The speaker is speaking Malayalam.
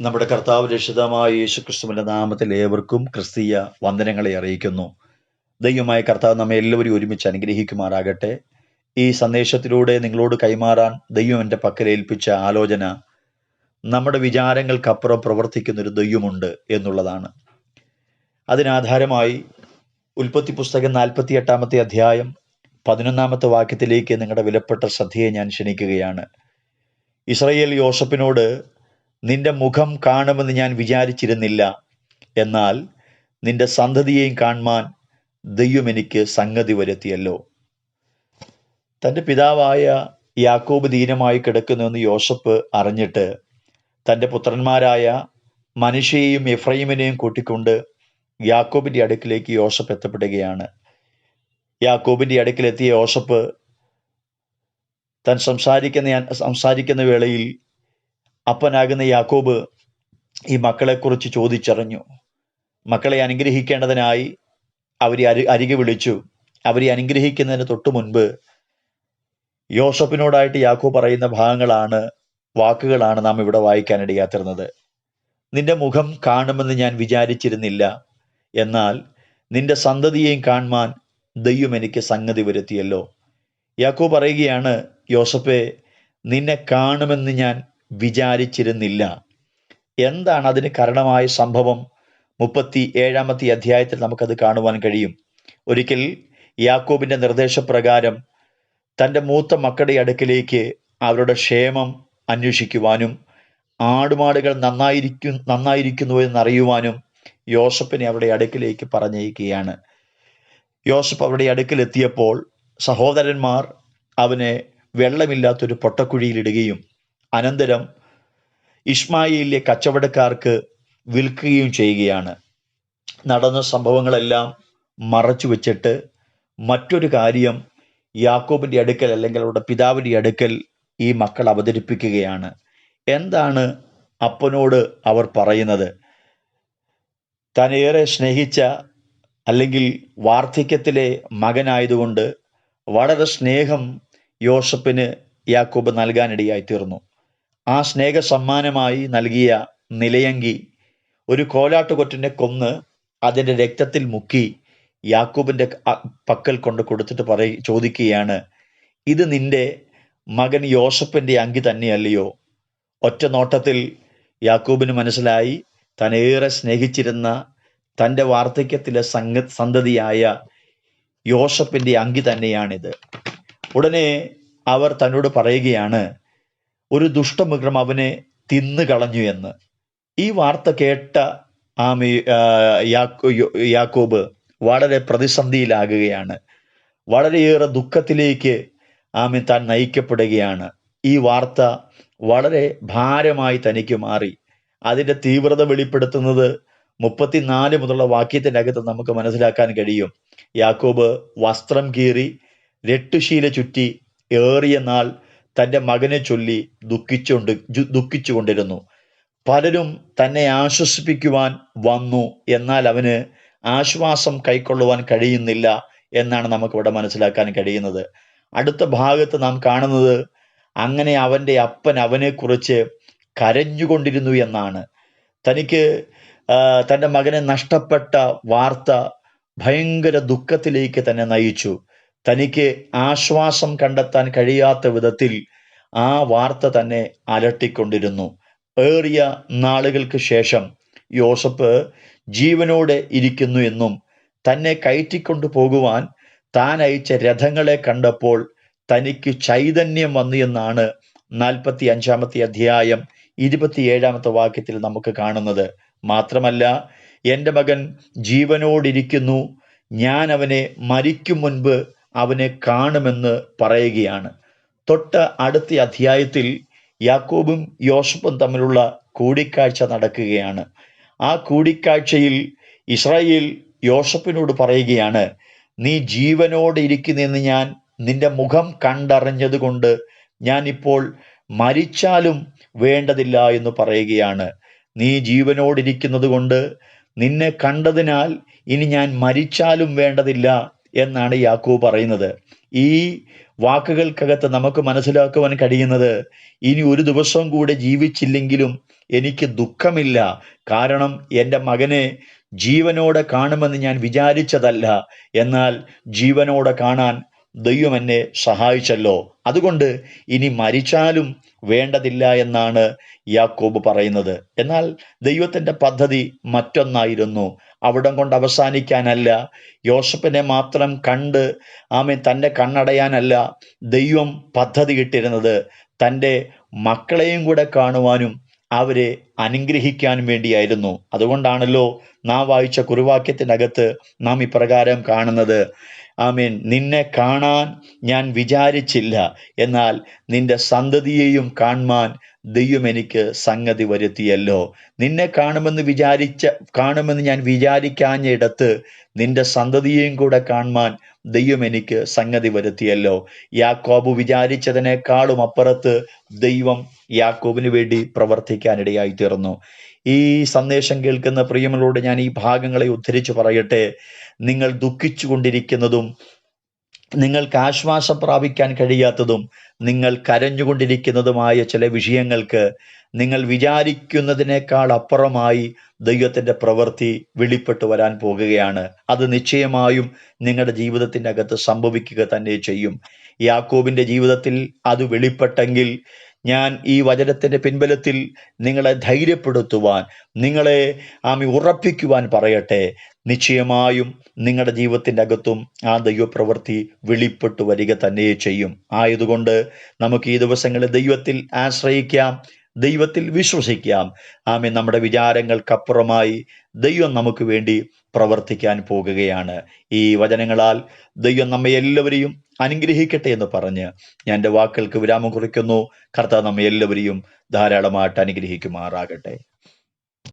നമ്മുടെ കർത്താവ് രക്ഷിതമായ യേശു ക്രിസ്തുവിന്റെ നാമത്തിൽ ഏവർക്കും ക്രിസ്തീയ വന്ദനങ്ങളെ അറിയിക്കുന്നു. ദൈവമായ കർത്താവ് നമ്മെ എല്ലാവരും ഒരുമിച്ച് അനുഗ്രഹിക്കുമാറാകട്ടെ. ഈ സന്ദേശത്തിലൂടെ നിങ്ങളോട് കൈമാറാൻ ദൈവം എന്റെ പക്കലേൽപ്പിച്ച ആലോചന നമ്മുടെ വിചാരങ്ങൾക്കപ്പുറം പ്രവർത്തിക്കുന്ന ഒരു ദൈവമുണ്ട് എന്നുള്ളതാണ്. അതിനാധാരമായി ഉൽപ്പത്തി പുസ്തകം നാൽപ്പത്തി എട്ടാമത്തെ അധ്യായം പതിനൊന്നാമത്തെ വാക്യത്തിലേക്ക് നിങ്ങളുടെ വിലപ്പെട്ട ശ്രദ്ധയെ ഞാൻ ക്ഷണിക്കുകയാണ്. ഇസ്രയേൽ യോസഫിനോട് നിന്റെ മുഖം കാണുമെന്ന് ഞാൻ വിചാരിച്ചിരുന്നില്ല. എന്നാൽ നിന്റെ സന്തതിയെയും കാണുവാൻ ദൈവം എനിക്ക് സംഗതി വരുത്തിയല്ലോ. തന്റെ പിതാവായ യാക്കോബ് ദീനമായി കിടക്കുന്നുവെന്ന് യോസഫ് അറിഞ്ഞിട്ട് തന്റെ പുത്രന്മാരായ മനുഷ്യയെയും എഫ്രൈമിനെയും കൂട്ടിക്കൊണ്ട് യാക്കോബിന്റെ അടുക്കിലേക്ക് യോസഫ് എത്തപ്പെടുകയാണ്. യാക്കോബിന്റെ അടുക്കിലെത്തിയ യോസഫ് താൻ സംസാരിക്കുന്ന സംസാരിക്കുന്ന വേളയിൽ അപ്പനാകുന്ന യാക്കോബ് ഈ മക്കളെക്കുറിച്ച് ചോദിച്ചറിഞ്ഞു. മക്കളെ അനുഗ്രഹിക്കേണ്ടതിനായി അവരെ അരി അരികെ വിളിച്ചു. അവരെ അനുഗ്രഹിക്കുന്നതിന് തൊട്ടു മുൻപ് യോസഫിനോടായിട്ട് യാക്കോ പറയുന്ന ഭാഗങ്ങളാണ് വാക്കുകളാണ് നാം ഇവിടെ വായിക്കാനിടയാത്തിരുന്നത് നിന്റെ മുഖം കാണുമെന്ന് ഞാൻ വിചാരിച്ചിരുന്നില്ല. എന്നാൽ നിന്റെ സന്തതിയെയും കാണുവാൻ ദൈവം എനിക്ക് സംഗതി വരുത്തിയല്ലോ. യാക്കോ പറയുകയാണ് യോസഫെ നിന്നെ കാണുമെന്ന് ഞാൻ വിചാരിച്ചിരുന്നില്ല. എന്താണ് അതിന് കാരണമായ സംഭവം? മുപ്പത്തി ഏഴാമത്തെ അധ്യായത്തിൽ നമുക്കത് കാണുവാൻ കഴിയും. ഒരിക്കൽ യാക്കോബിന്റെ നിർദ്ദേശപ്രകാരം തന്റെ മൂത്ത മക്കളുടെ അടുക്കിലേക്ക് അവരുടെ ക്ഷേമം അന്വേഷിക്കുവാനും ആടുമാടുകൾ നന്നായിരിക്കും നന്നായിരിക്കുന്നു എന്നറിയുവാനും യോസഫിനെ അവരുടെ അടുക്കിലേക്ക് പറഞ്ഞയക്കുകയാണ്. യോസഫ് അവരുടെ അടുക്കിലെത്തിയപ്പോൾ സഹോദരന്മാർ അവനെ വെള്ളമില്ലാത്തൊരു പൊട്ടക്കുഴിയിലിടുകയും അനന്തരം ഇഷ്മായിലെ കച്ചവടക്കാർക്ക് വിൽക്കുകയും ചെയ്യുകയാണ്. നടന്ന സംഭവങ്ങളെല്ലാം മറച്ചു വെച്ചിട്ട് മറ്റൊരു കാര്യം യാക്കോബിന്റെ അടുക്കൽ അല്ലെങ്കിൽ അവരുടെ പിതാവിന്റെ അടുക്കൽ ഈ മക്കൾ അവതരിപ്പിക്കുകയാണ്. എന്താണ് അപ്പനോട് അവർ പറയുന്നത്? തനേറെ സ്നേഹിച്ച അല്ലെങ്കിൽ വാർദ്ധക്യത്തിലെ മകനായതുകൊണ്ട് വളരെ സ്നേഹം യോസഫിന് യാക്കോബ് നൽകാനിടയായി തീർന്നു ആ സ്നേഹ സമ്മാനമായി നൽകിയ നിലയങ്കി ഒരു കോലാട്ടുകൊറ്റനെ കൊന്ന് അതിന്റെ രക്തത്തിൽ മുക്കി യാക്കൂബിന്റെ പക്കൽ കൊണ്ട് കൊടുത്തിട്ട് പറയ ചോദിക്കുകയാണ് ഇത് നിന്റെ മകൻ യോസഫിന്റെ അങ്കി തന്നെയല്ലയോ? ഒറ്റ നോട്ടത്തിൽ യാക്കൂബിന് മനസ്സിലായി തനേറെ സ്നേഹിച്ചിരുന്ന തന്റെ വാർദ്ധക്യത്തിലെ സംഗ സന്തതിയായ യോസഫിന്റെ അങ്കി തന്നെയാണിത്. ഉടനെ അവർ തന്നോട് പറയുകയാണ് ഒരു ദുഷ്ടമൃഗം അവനെ തിന്നുകളഞ്ഞു എന്ന്. ഈ വാർത്ത കേട്ട ആ യാക്കോബ് വളരെ പ്രതിസന്ധിയിലാകുകയാണ്. വളരെയേറെ ദുഃഖത്തിലേക്ക് ആമി താൻ നയിക്കപ്പെടുകയാണ്. ഈ വാർത്ത വളരെ ഭാരമായി തനിക്ക് മാറി. അതിന്റെ തീവ്രത വെളിപ്പെടുത്തുന്നത് മുപ്പത്തിനാല് മുതലുള്ള വാക്യത്തിനകത്ത് നമുക്ക് മനസ്സിലാക്കാൻ കഴിയും. യാക്കോബ് വസ്ത്രം കീറി രട്ടുശീല ചുറ്റി ഏറിയ നാൾ തന്റെ മകനെ ചൊല്ലി ദുഃഖിച്ചുകൊണ്ട് ദുഃഖിച്ചുകൊണ്ടിരുന്നു. പലരും തന്നെ ആശ്വസിപ്പിക്കുവാൻ വന്നു. എന്നാൽ അവന് ആശ്വാസം കൈക്കൊള്ളുവാൻ കഴിയുന്നില്ല എന്നാണ് നമുക്കിവിടെ മനസ്സിലാക്കാൻ കഴിയുന്നത്. അടുത്ത ഭാഗത്ത് നാം കാണുന്നത് അങ്ങനെ അവന്റെ അപ്പൻ അവനെക്കുറിച്ച് കരഞ്ഞുകൊണ്ടിരുന്നു എന്നാണ്. തനിക്ക് തന്റെ മകനെ നഷ്ടപ്പെട്ട വാർത്ത ഭയങ്കര ദുഃഖത്തിലേക്ക് തന്നെ നയിച്ചു. തനിക്ക് ആശ്വാസം കണ്ടെത്താൻ കഴിയാത്ത വിധത്തിൽ ആ വാർത്ത തന്നെ അലട്ടിക്കൊണ്ടിരുന്നു. ഏറിയ നാളുകൾക്ക് ശേഷം യോസഫ് ജീവനോടെ ഇരിക്കുന്നു എന്നും തന്നെ കയറ്റിക്കൊണ്ടു പോകുവാൻ താൻ അയച്ച രഥങ്ങളെ കണ്ടപ്പോൾ തനിക്ക് ചൈതന്യം വന്നു എന്നാണ് നാൽപ്പത്തി അഞ്ചാമത്തെ അധ്യായം ഇരുപത്തിയേഴാമത്തെ വാക്യത്തിൽ നമുക്ക് കാണുന്നത്. മാത്രമല്ല എന്റെ മകൻ ജീവനോടിരിക്കുന്നു. ഞാൻ അവനെ മരിക്കും മുൻപ് അവനെ കാണുമെന്ന് പറയുകയാണ്. തൊട്ട് അടുത്ത അധ്യായത്തിൽ യാക്കോബും യോസഫും തമ്മിലുള്ള കൂടിക്കാഴ്ച നടക്കുകയാണ്. ആ കൂടിക്കാഴ്ചയിൽ ഇസ്രായേൽ യോസഫിനോട് പറയുകയാണ് നീ ജീവനോടെ ഇരിക്കുന്നെന്ന് ഞാൻ നിന്റെ മുഖം കണ്ടറിഞ്ഞതുകൊണ്ട് ഞാനിപ്പോൾ മരിച്ചാലും വേണ്ടതില്ല എന്ന് പറയുകയാണ്. നീ ജീവനോടിരിക്കുന്നത് കൊണ്ട് നിന്നെ കണ്ടതിനാൽ ഇനി ഞാൻ മരിച്ചാലും വേണ്ടതില്ല എന്നാണ് യാക്കോബ് പറയുന്നത്. ഈ വാക്കുകൾക്കകത്ത് നമുക്ക് മനസ്സിലാക്കുവാൻ കഴിയുന്നത് ഇനി ഒരു ദിവസം കൂടെ ജീവിച്ചില്ലെങ്കിലും എനിക്ക് ദുഃഖമില്ല. കാരണം എന്റെ മകനെ ജീവനോടെ കാണുമെന്ന് ഞാൻ വിചാരിച്ചതല്ല. എന്നാൽ ജീവനോടെ കാണാൻ ദൈവം എന്നെ സഹായിച്ചല്ലോ. അതുകൊണ്ട് ഇനി മരിച്ചാലും വേണ്ടതില്ല എന്നാണ് യാക്കോബ് പറയുന്നത്. എന്നാൽ ദൈവത്തിന്റെ പദ്ധതി മറ്റൊന്നായിരുന്നു. അവിടം കൊണ്ട് അവസാനിക്കാനല്ല. യോസഫിനെ മാത്രം കണ്ട് ആമെ തന്റെ കണ്ണടയാനല്ല ദൈവം പദ്ധതി ഇട്ടിരുന്നത്. തന്റെ മക്കളെയും കൂടെ കാണുവാനും അവരെ അനുഗ്രഹിക്കാനും വേണ്ടിയായിരുന്നു. അതുകൊണ്ടാണല്ലോ നാം വായിച്ച കുറുവാക്യത്തിനകത്ത് നാം ഇപ്രകാരം കാണുന്നത്. ആമീൻ. നിന്നെ കാണാൻ ഞാൻ വിചാരിച്ചില്ല. എന്നാൽ നിന്റെ സന്തതിയെയും കാണുവാൻ ദൈവം എനിക്ക് സംഗതി വരുത്തിയല്ലോ. നിന്നെ കാണുമെന്ന് വിചാരിച്ച കാണുമെന്ന് ഞാൻ വിചാരിക്കാഞ്ഞിടത്ത് നിന്റെ സന്തതിയെയും കൂടെ കാണുവാൻ ദൈവം എനിക്ക് സംഗതി വരുത്തിയല്ലോ. യാക്കോബ് വിചാരിച്ചതിനേക്കാളും അപ്പുറത്ത് ദൈവം യാക്കോബിന് വേണ്ടി പ്രവർത്തിക്കാനിടയായി തീർന്നു. ഈ സന്ദേശം കേൾക്കുന്ന പ്രിയങ്ങളോട് ഞാൻ ഈ ഭാഗങ്ങളെ ഉദ്ധരിച്ചു പറയട്ടെ. നിങ്ങൾ ദുഃഖിച്ചു കൊണ്ടിരിക്കുന്നതും നിങ്ങൾക്ക് ആശ്വാസം പ്രാപിക്കാൻ കഴിയാത്തതും നിങ്ങൾ കരഞ്ഞുകൊണ്ടിരിക്കുന്നതുമായ ചില വിഷയങ്ങൾക്ക് നിങ്ങൾ വിചാരിക്കുന്നതിനേക്കാൾ അപ്പുറമായി ദൈവത്തിന്റെ പ്രവൃത്തി വെളിപ്പെട്ടു വരാൻ പോകുകയാണ്. അത് നിശ്ചയമായും നിങ്ങളുടെ ജീവിതത്തിന്റെ അകത്ത് സംഭവിക്കുക തന്നെ ചെയ്യും. യാക്കോബിന്റെ ജീവിതത്തിൽ അത് വെളിപ്പെട്ടെങ്കിൽ ഞാൻ ഈ വചനത്തിന്റെ പിൻബലത്തിൽ നിങ്ങളെ ധൈര്യപ്പെടുത്തുവാൻ നിങ്ങളെ ആമി ഉറപ്പിക്കുവാൻ പറയട്ടെ. നിശ്ചയമായും നിങ്ങളുടെ ജീവിതത്തിന്റെ അകത്തും ആ ദൈവപ്രവൃത്തി വെളിപ്പെട്ടു വരിക തന്നെ ചെയ്യും. ആയതുകൊണ്ട് നമുക്ക് ഈ ദിവസങ്ങളിൽ ദൈവത്തിൽ ആശ്രയിക്കാം. ദൈവത്തിൽ വിശ്വസിക്കാം. ആമേ നമ്മുടെ വിചാരങ്ങൾക്കപ്പുറമായി ദൈവം നമുക്ക് വേണ്ടി പ്രവർത്തിക്കാൻ പോകുകയാണ്. ഈ വചനങ്ങളാൽ ദൈവം നമ്മെ എല്ലാവരെയും അനുഗ്രഹിക്കട്ടെ എന്ന് പറഞ്ഞ് ഞാൻ എന്റെ വാക്കുകൾക്ക് വിരാമം കുറിക്കുന്നു. കർത്താവ് നമ്മെ എല്ലാവരെയും ധാരാളമായിട്ട് അനുഗ്രഹിക്കുമാറാകട്ടെ.